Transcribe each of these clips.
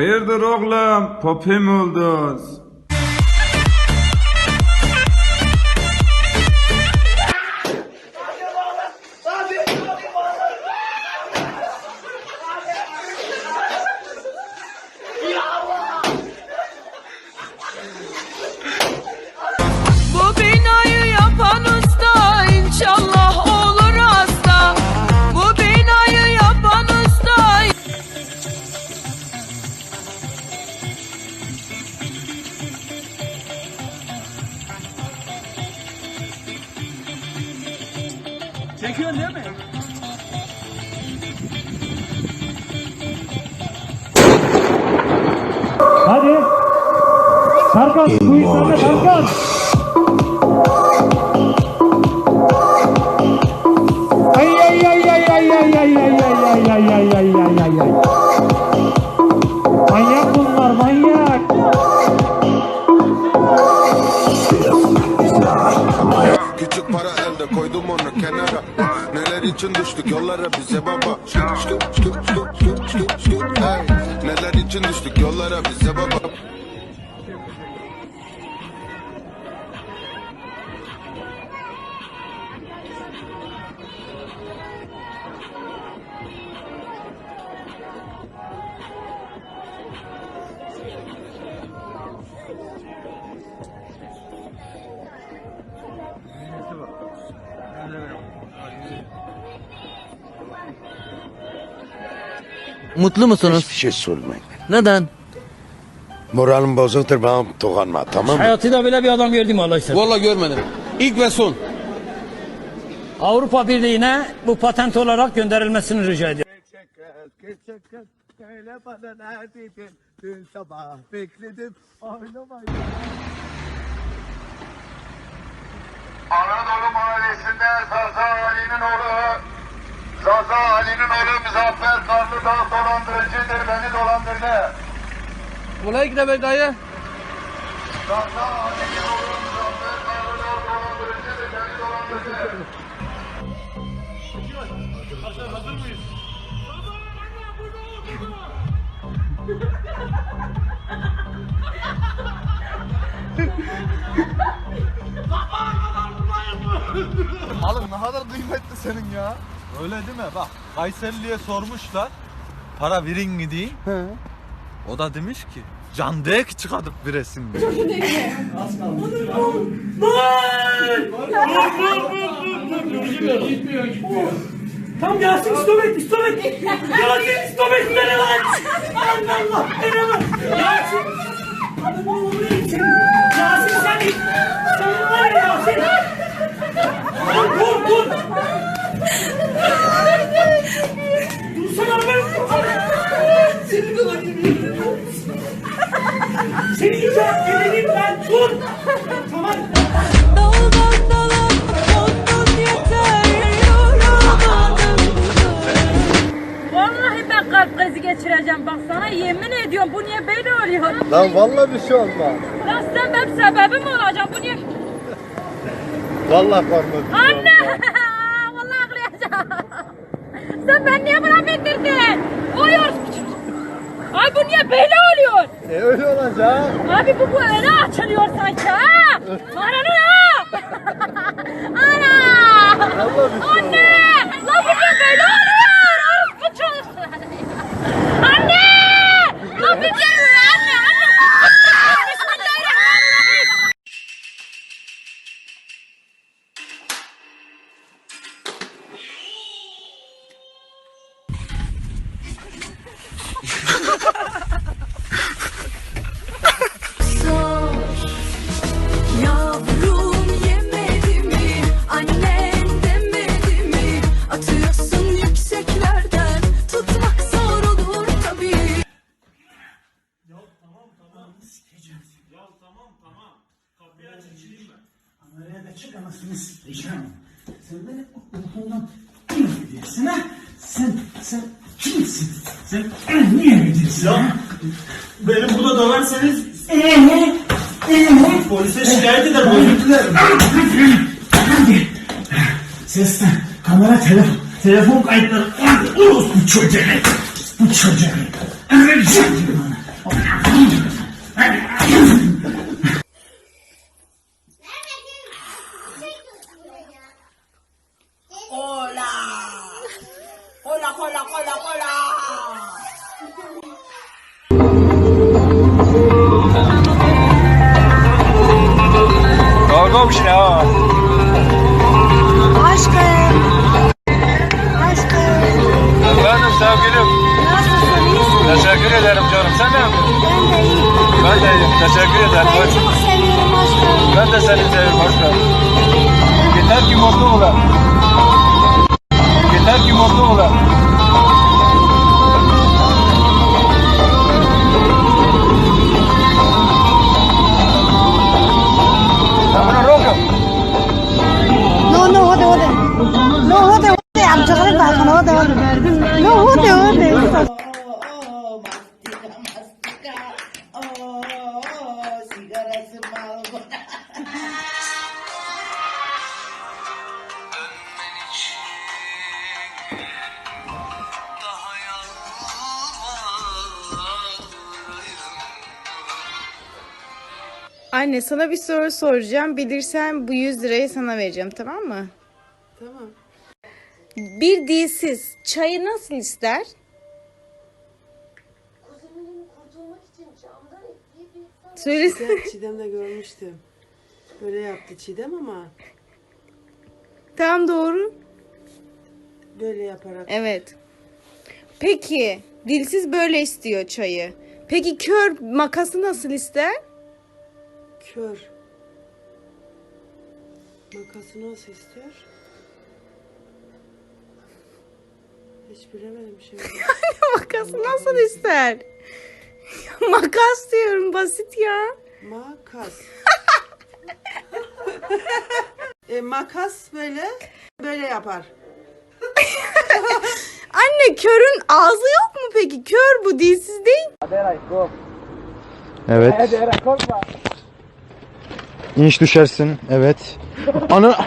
Hayırdır oğlum? Popim olduz. Tarkan bu işlerde Tarkan. Ay ay ay ay ay ay ay ay ay ay ay ay ay ay ay ay. Manyak bunlar manyak. Küçük para elde koydum onu kenara Neler için düştük yollara bize baba Neler için düştük yollara bize baba Mutlu musunuz? Hiçbir şey sormayın Neden? Moralim bozuktur bana dokunma tamam mı? Hayatında böyle bir adam gördüm Allah işte. Vallahi görmedim. İlk ve son. Avrupa Birliği'ne bu patent olarak gönderilmesini rica ediyorum. Öyle bana neredeydin? Dün sabah bekledim. Oynamayı. Anadolu Mahallesi'nde Zaza Ali'nin oğlu Zaza Ali'nin oğlu Muzaffer Karlıdağ dolandırıcıdır beni dolandırdı. Kolay gide be dayı. Zaza Ali'nin oğlu Muzaffer Karlıdağ dolandırıcıdır beni dolandırdı. Arkadaşlar ne kadar kıymetli senin ya. Öyle değil mi? Bak Kayserili'ye sormuşlar. Para verin mi diye. He. O da demiş ki can diye ki bir resim. Çok iyi Az kaldı. Onur bul. Bul. Bul bul bul. Gitmiyor gitmiyor et. Gelsin stop et beni lan. Allah Allah beni lan. Yasin. Adamın oğlu için. Yasin sen. Sen var ya Yasin. Dur dur dur. Dursana ben. Seni de lan Seni icat edelim ben. Dur. Krizi geçireceğim bak sana yemin ediyorum bu niye böyle oluyor? Lan vallahi bir şey olmaz. Lan sen benim sebebim olacaksın bu niye? Vallahi korkmadım. Anne! Vallahi ağlayacağım. Sen ben niye buna bindirdin? Uyur. Ay bu niye böyle oluyor? E öyle olacak. Abi bu bu öne açılıyor sanki ha. Ananı ya. Ana. Anne. Kameraya da çık anasını sikeceğim. Sen beni uykundan kim gidiyorsun ha? Sen, sen kimsin? Sen niye gidiyorsun ya? Beni burada döverseniz eee eee polise şikayet eder dilerim. Hadi. Sesten, kamera, telefon, telefon kayıtları. Hadi orospu çocuğu. Bu çocuğu. Emredeceğim bana. Kavga şey ha. Aşkım. Aşkım. Efendim sevgilim. Nasılsın? İyisin? Teşekkür ederim canım. Sen ne yapıyorsun? Ben de iyiyim. Ben de iyiyim. Teşekkür ederim. Seni çok seviyorum aşkım. Ben de seni seviyorum aşkım. Yeter ki mutlu ola. Yeter ki mutlu Anne sana bir soru soracağım. Bilirsen bu 100 lirayı sana vereceğim tamam mı? Tamam. Bir dilsiz çayı nasıl ister? Söyle. Çiğdem'de görmüştüm. Böyle yaptı Çiğdem ama Tam doğru. böyle yaparak. Evet. Peki dilsiz böyle istiyor çayı. Peki kör makası nasıl ister? Kör. Makası nasıl istiyor? Hiç bilemedim şimdi. Makası nasıl ister? Makas diyorum basit ya. Makas. e, makas böyle böyle yapar. Anne körün ağzı yok mu peki? Kör bu dilsiz değil. Evet. İnş düşersin. Evet. Ana.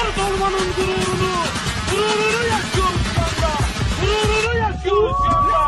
Oscar olmanın gururunu, gururunu yaşıyoruz şu anda. Gururunu yaşıyoruz şu anda.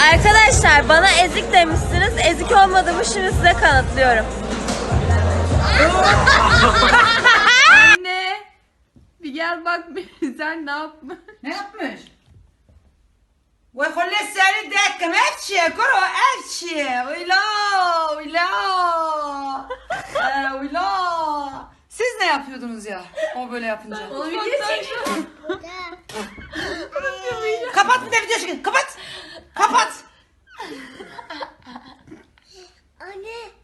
Arkadaşlar bana ezik demişsiniz. Ezik olmadığımı şimdi size kanıtlıyorum. Anne. Bir gel bak sen ne yapmış? Ne yapmış? Seni dekkem hepsi, koro hepsi. Uyla, uyla. Ee, uyla. Siz ne yapıyordunuz ya? O böyle yapınca. Onu video çekiyorum. Kapat bir de video çekin. Kapat. Kapat. Anne.